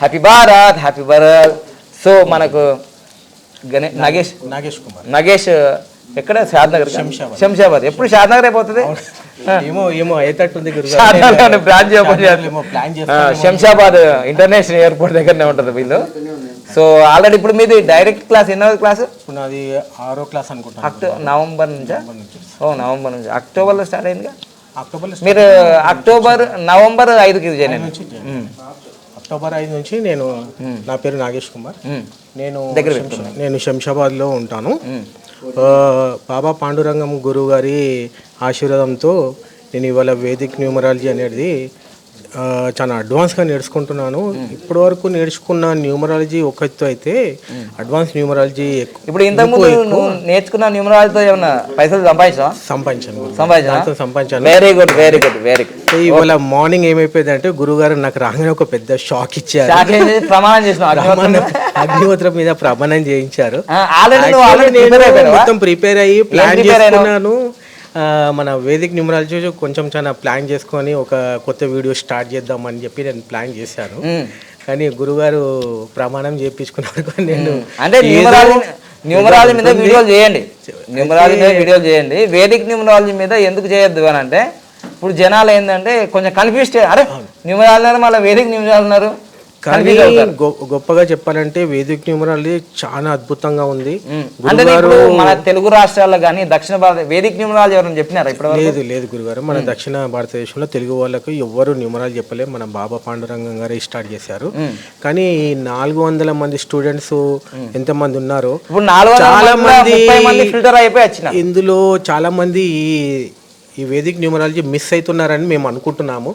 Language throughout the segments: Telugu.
Happy Bharat happy Bharat so మనకు గణే నగేష్ నాగేష్ కుమార్. నగేష్ ఎక్కడ? షాద్నగర్ శంషాబాద్. శంషాబాద్. ఎప్పుడు షాద్నగర్ అయిపోతుంది? ఏమో ఏమో అయ్యేటట్టుంది బ్రాంచ్ శంషాబాద్ ఇంటర్నేషనల్ ఎయిర్పోర్ట్ దగ్గరనే ఉంటుంది వీళ్ళు. సో ఆల్రెడీ ఇప్పుడు మీది డైరెక్ట్ క్లాస్ ఎన్నో క్లాస్ నాది ఆరో క్లాస్ అనుకుంటాను అక్టో నవంబర్ నుంచా? ఓ నవంబర్ నుంచి. అక్టోబర్లో స్టార్ట్ అయిందిగా? అక్టోబర్ మీరు అక్టోబర్ నవంబర్ ఐదుకి జాయిన్ అయినారు. అక్టోబర్ ఐదు నుంచి నేను నా పేరు నాగేష్ కుమార్. నేను నేను శంషాబాద్లో ఉంటాను. బాబా పాండురంగం గురువు గారి ఆశీర్వాదంతో నేను ఇవాళ వేదిక్ న్యూమరాలజీ అనేది చాలా అడ్వాన్స్గా నేర్చుకుంటున్నాను. ఇప్పటి వరకు నేర్చుకున్న న్యూమరాలజీ ఒక ఎత్తు అయితే అడ్వాన్స్ న్యూమరాలజీ ఎక్కువ ఇప్పుడు ఇంతకుముందు నువ్వు నేర్చుకున్న న్యూమరాలజీతో ఏమన్నా పైసలు సంపాదించావా సంపాదించాను గురువు. దాంతో సంపాదించా సంపాదించాను very good very good very good ఇవాళ మార్నింగ్ ఏమైపోయింది అంటే గురుగారు నాకు రాగానే ఒక పెద్ద షాక్ ఇచ్చారు. ప్రమాణం చేసిన అగ్నిహోత్రం మీద ప్రమాణం చేయించారు. మొత్తం ప్రిపేర్ అయ్యి ప్లాన్? చేసుకున్నాను. మన వేదిక్ న్యూమరాలజీ కొంచెం చాలా ప్లాన్ చేసుకొని ఒక కొత్త వీడియో స్టార్ట్ చేద్దామని చెప్పి నేను ప్లాన్ చేశాను. కానీ గురుగారు ప్రమాణం చేయించుకున్నారు కానీ నేను అంటే న్యూమరాలజీ మీద. వీడియోలు చేయండి. న్యూమరాలజీ మీద వీడియోలు చేయండి. వేదిక్ న్యూమరాలజీ మీద ఎందుకు చేయొద్దు అని అంటే ఇప్పుడు జనాలు ఏంటంటే కొంచెం కన్ఫ్యూజ్ అరే న్యూమరాలజీ అన్నారు మళ్ళీ వేదిక్ న్యూమరాలజీ అన్నారు కానీ గొప్పగా చెప్పాలంటే వేదిక్ న్యూమరాలజీ చాలా అద్భుతంగా ఉంది. అంటే ఇప్పుడు మన తెలుగు రాష్ట్రాల్లో కానీ దక్షిణ భారత వేదిక్ న్యూమరాలజీ ఎవరైనా చెప్పినారా ఇప్పటి లేదు లేదు గురుగారు. మన దక్షిణ భారతదేశంలో తెలుగు వాళ్ళకు ఎవ్వరు న్యూమరాలు చెప్పలే. మన బాబా పాండురంగం గారే స్టార్ట్ చేశారు. కానీ ఈ నాలుగు వందల మంది స్టూడెంట్స్ ఎంతమంది ఉన్నారో ఇప్పుడు నాలుగు వందల చాలా మంది మంది ఫిల్టర్ అయిపోయి వచ్చిన ఇందులో చాలా మంది ఈ వేదిక్ న్యూమరాలజీ మిస్ అవుతున్నారని మేము అనుకుంటున్నాము.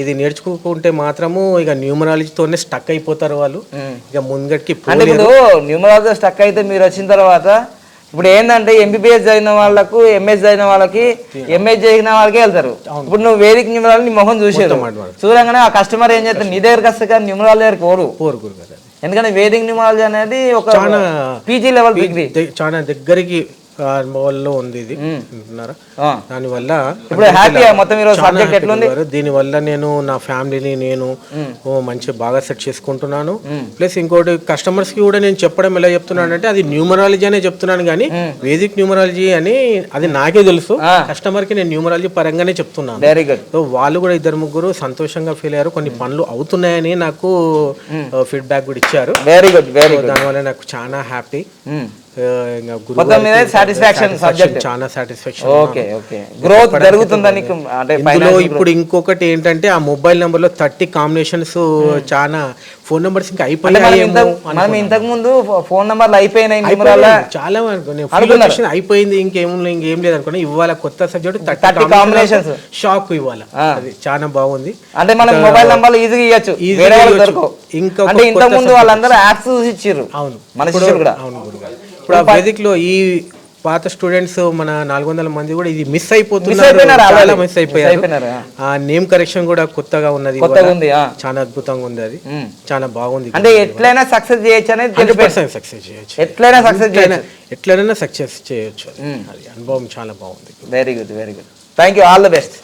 ఇది నేర్చుకుంటే మాత్రము ఇక న్యూమరాలజీతోనే స్టక్ అయిపోతారు వాళ్ళు. ఇక అంటే ఇప్పుడు న్యూమరాలజీ స్టక్ అయితే మీరు వచ్చిన తర్వాత ఇప్పుడు ఏంటంటే ఎంబీబీఎస్ చదివిన వాళ్ళకు ఎంఎస్ చదివిన వాళ్ళకి ఎంఎస్ చదివిన వాళ్ళకే వెళ్తారు. ఇప్పుడు నువ్వు వేదిక న్యూమరాలజీ నీ మొహం చూసేది. చూడంగానే ఆ కస్టమర్ ఏం చేస్తారు నీ దగ్గరకు వస్తే కానీ న్యూమరాలజీ దగ్గరికి పోరు పోరు ఎందుకంటే వేదిక న్యూమరాలజీ అనేది ఒక పీజీ లెవెల్ డిగ్రీ చాలా దగ్గరికి లో ఉంది ఇది. అంటున్నారా. దానివల్ల ఇప్పుడు హ్యాపీ మొత్తం ఈరోజు సబ్జెక్ట్ ఎట్లుంది. దీనివల్ల నేను నా ఫ్యామిలీని నేను మంచి బాగా సెట్ చేసుకుంటున్నాను. ప్లస్ ఇంకోటి కస్టమర్స్కి కూడా నేను చెప్పడం ఎలా చెప్తున్నానంటే అది న్యూమరాలజీ అనే చెప్తున్నాను కానీ వేదిక్ న్యూమరాలజీ అని అది నాకే తెలుసు. కస్టమర్కి నేను న్యూమరాలజీ పరంగానే చెప్తున్నాను. వెరీ గుడ్ సో వాళ్ళు కూడా ఇద్దరు ముగ్గురు సంతోషంగా ఫీల్ అయ్యారు. కొన్ని పనులు అవుతున్నాయని నాకు ఫీడ్బ్యాక్ కూడా ఇచ్చారు. వెరీ గుడ్ వెరీ గుడ్ దానివల్ల నాకు చాలా హ్యాపీ మొత్తం మీద గారికి సాటిస్ఫాక్షన్ సబ్జెక్ట్ చాలా సాటిస్ఫాక్షన్ ఓకే ఓకే గ్రోత్ జరుగుతుందా నీకు? అంటే ఇందులో ఇప్పుడు ఇంకొకటి ఏంటంటే ఆ మొబైల్ నెంబర్లో థర్టీ కాంబినేషన్స్ చాలా ఫోన్ నెంబర్స్ ఇంకా మనం మనం ఇంతకు ముందు ఫోన్ నంబర్లు అయిపోయినాయి చాలా వరకు నేను feel వచ్చేసింది, అయిపోయింది ఇంకేం ఇంకేం లేదు అనుకున్నా. ఇవాళ కొత్త సబ్జెక్ట్ 30 థర్టీ combinations. షాక్ ఇవాళ. అది చాలా బాగుంది. అంటే మనం మొబైల్ నంబర్లు ఈజీగా ఇవ్వచ్చు. ఇంకా అంటే ఇంతకు ముందు వాళ్ళందరూ యాప్స్ చూసి ఇచ్చారు అవును. మన కూడా. అవును. ఇప్పుడు ఆ వేదిక్లో ఈ పాత స్టూడెంట్స్ మన నాలుగు వందల మంది కూడా ఇది మిస్ అయిపోతున్నారు. చాలా. మిస్ అయిపోయారు. ఆ. నేమ్ కరెక్షన్ కూడా కొత్తగా ఉన్నది. చాలా అద్భుతంగా ఉంది అది. చాలా బాగుంది. అంటే ఎట్లయినా సక్సెస్ చేయొచ్చు అనేది సక్సెస్ చేయొచ్చు. ఎట్లయినా సక్సెస్ ఎట్లయినా చేయొచ్చు. ఎట్లైనా సక్సెస్ చేయొచ్చు. అది అనుభవం చాలా బాగుంది. Very good very good thank you all the best